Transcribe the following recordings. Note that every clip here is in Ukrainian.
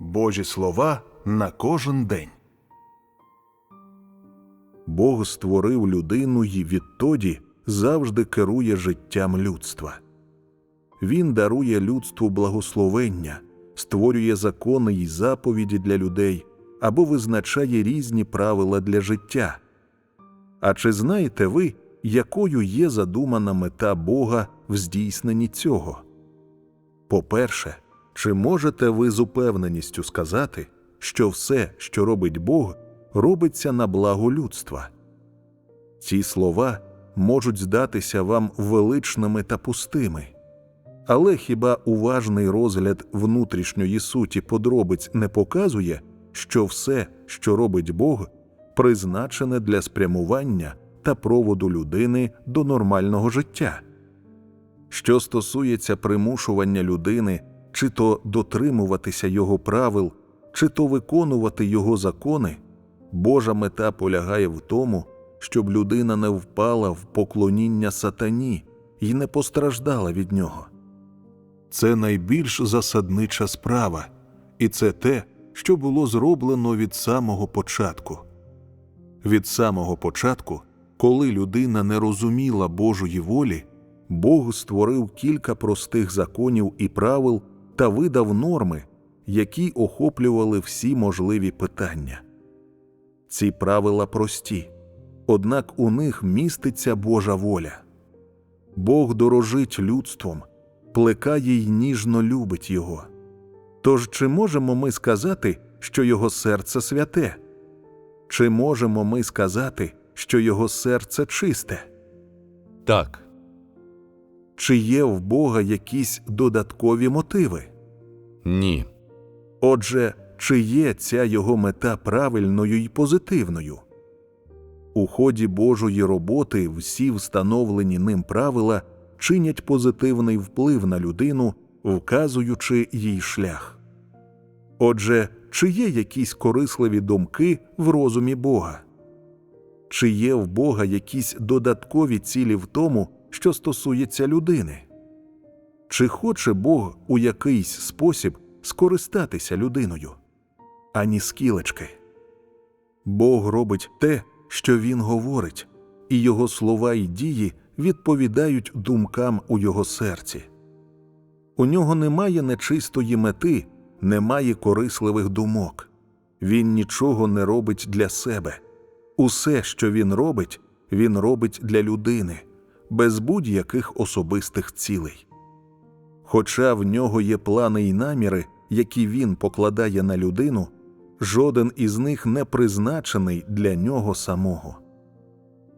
Божі слова на кожен день. Бог створив людину і відтоді завжди керує життям людства. Він дарує людству благословення, створює закони й заповіді для людей або визначає різні правила для життя. А чи знаєте ви, якою є задумана мета Бога в здійсненні цього? По-перше, чи можете ви з упевненістю сказати, що все, що робить Бог, робиться на благо людства? Ці слова можуть здатися вам величними та пустими. Але хіба уважний розгляд внутрішньої суті подробиць не показує, що все, що робить Бог, призначене для спрямування та проводу людини до нормального життя? Що стосується примушування людини чи то дотримуватися його правил, чи то виконувати його закони, Божа мета полягає в тому, щоб людина не впала в поклоніння сатані і не постраждала від нього. Це найбільш засаднича справа, і це те, що було зроблено від самого початку. Від самого початку, коли людина не розуміла Божої волі, Бог створив кілька простих законів і правил та видав норми, які охоплювали всі можливі питання. Ці правила прості, однак у них міститься Божа воля. Бог дорожить людством, плекає й ніжно любить його. Тож чи можемо ми сказати, що його серце святе? Чи можемо ми сказати, що його серце чисте? Так, Чи є в Бога якісь додаткові мотиви? ні, Отже, чи є ця його мета правильною і позитивною? У ході Божої роботи всі встановлені ним правила чинять позитивний вплив на людину, вказуючи їй шлях. Отже, чи є якісь корисливі думки в розумі Бога? Чи є в Бога якісь додаткові цілі в тому, що стосується людини? Чи хоче Бог у якийсь спосіб скористатися людиною? Ані скілечки. Бог робить те, що Він говорить, і його слова й дії відповідають думкам у його серці. У нього немає нечистої мети, немає корисливих думок. Він нічого не робить для себе. Усе, що він робить, він робить для людини, без будь-яких особистих цілей. Хоча в нього є плани й наміри, які він покладає на людину, жоден із них не призначений для нього самого.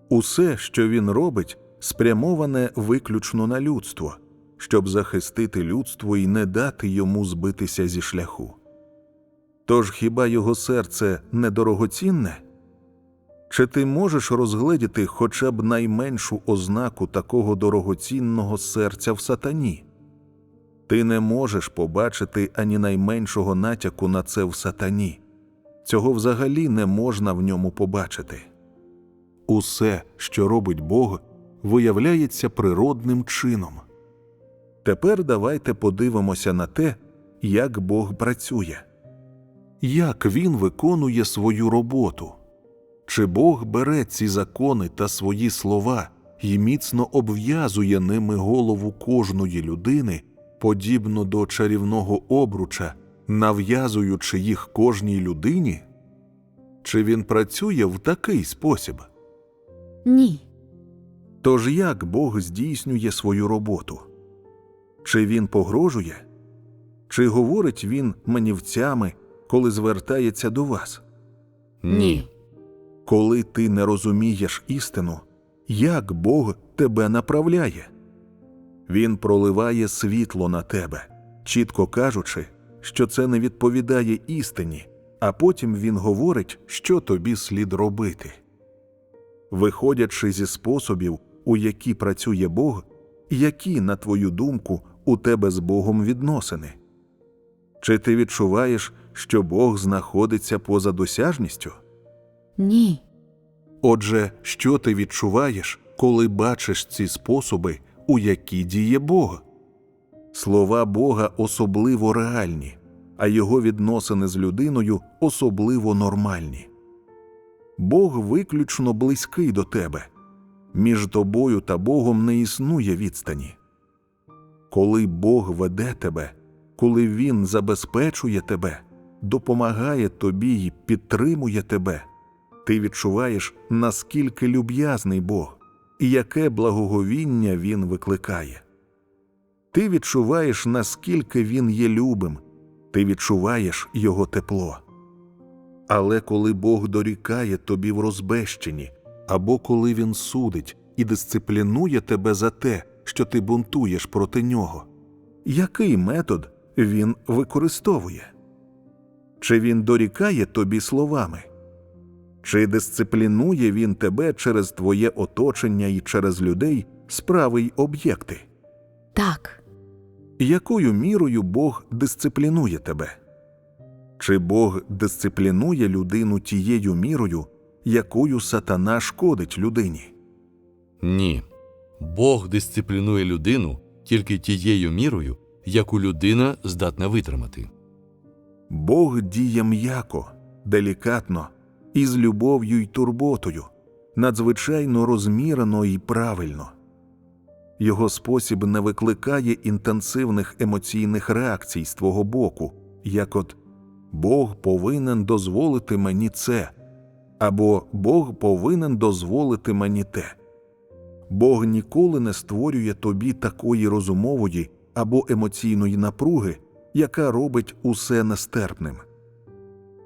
Усе, що він робить, спрямоване виключно на людство, щоб захистити людство і не дати йому збитися зі шляху. Тож хіба його серце недорогоцінне? Чи ти можеш розгледіти хоча б найменшу ознаку такого дорогоцінного серця в сатані? Ти не можеш побачити ані найменшого натяку на це в сатані. Цього взагалі не можна в ньому побачити. Усе, що робить Бог, виявляється природним чином. Тепер давайте подивимося на те, як Бог працює, як Він виконує свою роботу. Чи Бог бере ці закони та свої слова і міцно обв'язує ними голову кожної людини, подібно до чарівного обруча, нав'язуючи їх кожній людині? Чи він працює в такий спосіб? Ні. Тож як Бог здійснює свою роботу? Чи він погрожує? Чи говорить він манівцями, коли звертається до вас? ні, Коли ти не розумієш істину, як Бог тебе направляє? Він проливає світло на тебе, чітко кажучи, що це не відповідає істині, а потім він говорить, що тобі слід робити. Виходячи зі способів, у які працює Бог, які, на твою думку, у тебе з Богом відносини? Чи ти відчуваєш, що Бог знаходиться поза досяжністю? Ні. Отже, що ти відчуваєш, коли бачиш ці способи, у які діє Бог? Слова Бога особливо реальні, а його відносини з людиною особливо нормальні. Бог виключно близький до тебе. Між тобою та Богом не існує відстані. Коли Бог веде тебе, коли Він забезпечує тебе, допомагає тобі і підтримує тебе, ти відчуваєш, наскільки люб'язний Бог і яке благоговіння Він викликає. Ти відчуваєш, наскільки Він є любим, ти відчуваєш Його тепло. Але коли Бог дорікає тобі в розбещенні, або коли Він судить і дисциплінує тебе за те, що ти бунтуєш проти нього, який метод він використовує? Чи він дорікає тобі словами? Чи дисциплінує він тебе через твоє оточення і через людей, справи й об'єкти? Так. Якою мірою Бог дисциплінує тебе? Чи Бог дисциплінує людину тією мірою, якою сатана шкодить людині? Ні. Бог дисциплінує людину тільки тією мірою, яку людина здатна витримати. Бог діє м'яко, делікатно, із любов'ю й турботою, надзвичайно розмірено і правильно. Його спосіб не викликає інтенсивних емоційних реакцій з твого боку, як от Бог повинен дозволити мені це, або Бог повинен дозволити мені те. Бог ніколи не створює тобі такої розумової або емоційної напруги, яка робить усе нестерпним.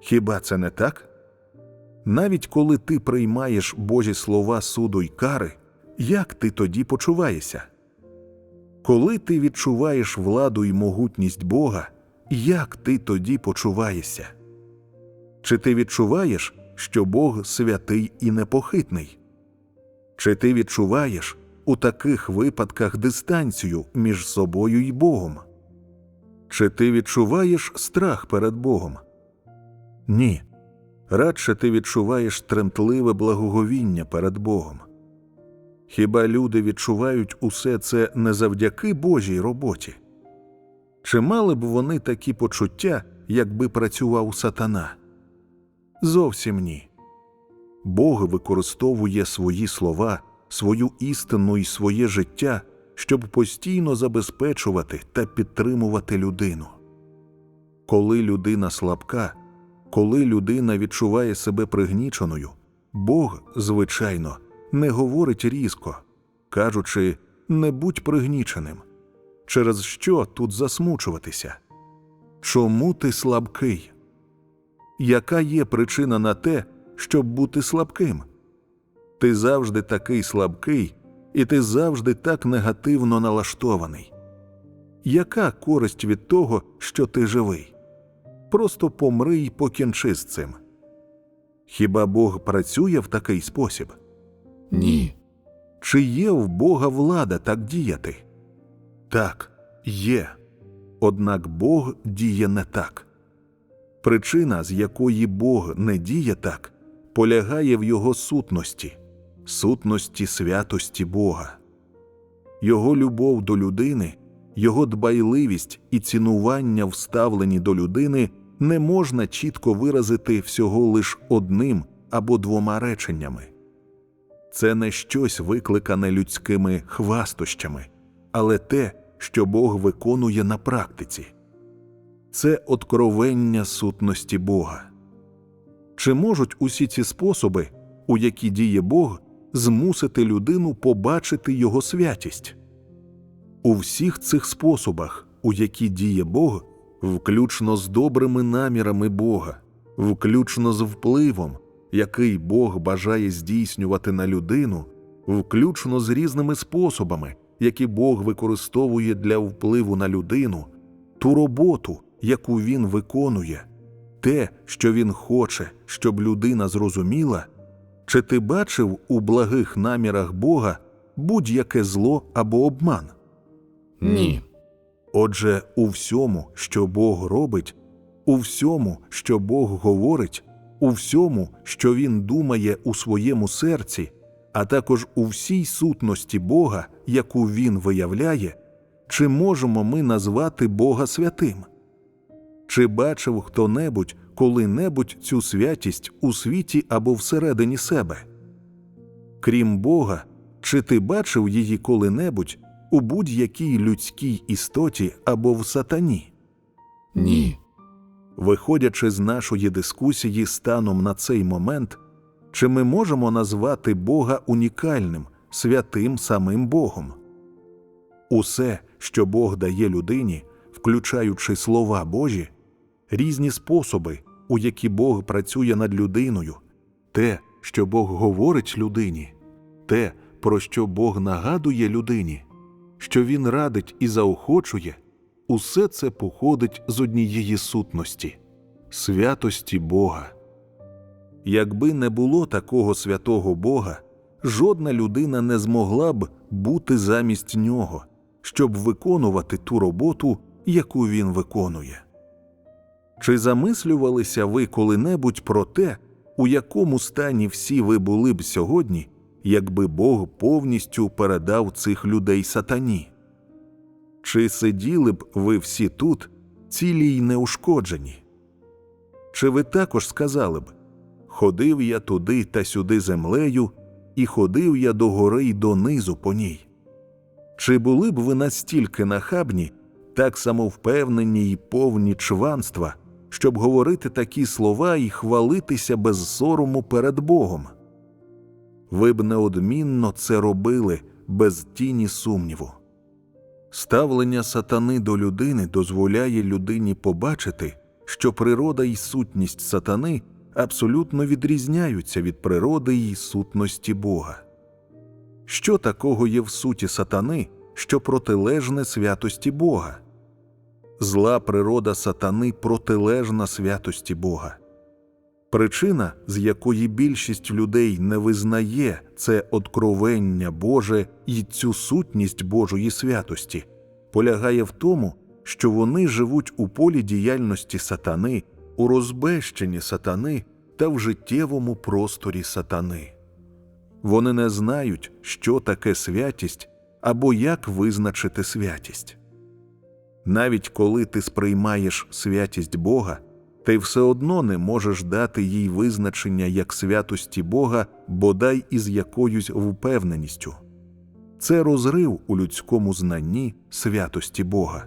Хіба це не так? Навіть коли ти приймаєш Божі слова суду й кари, як ти тоді почуваєшся? Коли ти відчуваєш владу й могутність Бога, як ти тоді почуваєшся? Чи ти відчуваєш, що Бог святий і непохитний? Чи ти відчуваєш у таких випадках дистанцію між собою і Богом? Чи ти відчуваєш страх перед Богом? Ні. Радше ти відчуваєш тремтливе благоговіння перед Богом. Хіба люди відчувають усе це не завдяки Божій роботі? Чи мали б вони такі почуття, якби працював сатана? Зовсім ні. Бог використовує свої слова, свою істину і своє життя, щоб постійно забезпечувати та підтримувати людину. Коли людина слабка, коли людина відчуває себе пригніченою, Бог, звичайно, не говорить різко, кажучи не будь пригніченим. Через що тут засмучуватися? Чому ти слабкий? Яка є причина на те, щоб бути слабким? Ти завжди такий слабкий, і ти завжди так негативно налаштований. Яка користь від того, що ти живий? Просто помри й покінчи з цим. Хіба Бог працює в такий спосіб? Ні. Чи є в Бога влада так діяти? Так, є. Однак Бог діє не так. Причина, з якої Бог не діє так, полягає в його сутності, сутності святості Бога. Його любов до людини, його дбайливість і цінування вставлені до людини не можна чітко виразити всього лиш одним або двома реченнями. Це не щось викликане людськими хвастощами, але те, що Бог виконує на практиці. Це откровення сутності Бога. Чи можуть усі ці способи, у які діє Бог, змусити людину побачити Його святість? У всіх цих способах, у які діє Бог, включно з добрими намірами Бога, включно з впливом, який Бог бажає здійснювати на людину, включно з різними способами, які Бог використовує для впливу на людину, ту роботу, яку він виконує, те, що він хоче, щоб людина зрозуміла, чи ти бачив у благих намірах Бога будь-яке зло або обман? Ні. Отже, у всьому, що Бог робить, у всьому, що Бог говорить, у всьому, що Він думає у своєму серці, а також у всій сутності Бога, яку Він виявляє, чи можемо ми назвати Бога святим? Чи бачив хто-небудь коли-небудь цю святість у світі або всередині себе? Крім Бога, чи ти бачив її коли-небудь у будь-якій людській істоті або в сатані? Ні. Виходячи з нашої дискусії станом на цей момент, чи ми можемо назвати Бога унікальним, святим самим Богом? Усе, що Бог дає людині, включаючи слова Божі, різні способи, у які Бог працює над людиною, те, що Бог говорить людині, те, про що Бог нагадує людині, що Він радить і заохочує, усе це походить з однієї сутності святості Бога. Якби не було такого святого Бога, жодна людина не змогла б бути замість нього, щоб виконувати ту роботу, яку він виконує. Чи замислювалися ви коли-небудь про те, у якому стані всі ви були б сьогодні, якби Бог повністю передав цих людей сатані? Чи сиділи б ви всі тут, цілі й неушкоджені? Чи ви також сказали б Ходив я туди та сюди землею, і ходив я до гори й донизу по ній? Чи були б ви настільки нахабні, так самовпевнені й повні чванства, щоб говорити такі слова і хвалитися без сорому перед Богом? Ви б неодмінно це робили без тіні сумніву. Ставлення сатани до людини дозволяє людині побачити, що природа і сутність сатани абсолютно відрізняються від природи і сутності Бога. Що такого є в суті сатани, що протилежне святості Бога? Зла природа сатани протилежна святості Бога. Причина, з якої більшість людей не визнає це откровення Боже і цю сутність Божої святості, полягає в тому, що вони живуть у полі діяльності сатани, у розбещенні сатани та в життєвому просторі сатани. Вони не знають, що таке святість або як визначити святість. Навіть коли ти сприймаєш святість Бога, ти все одно не можеш дати їй визначення як святості Бога, бодай із якоюсь впевненістю. Це розрив у людському знанні святості Бога.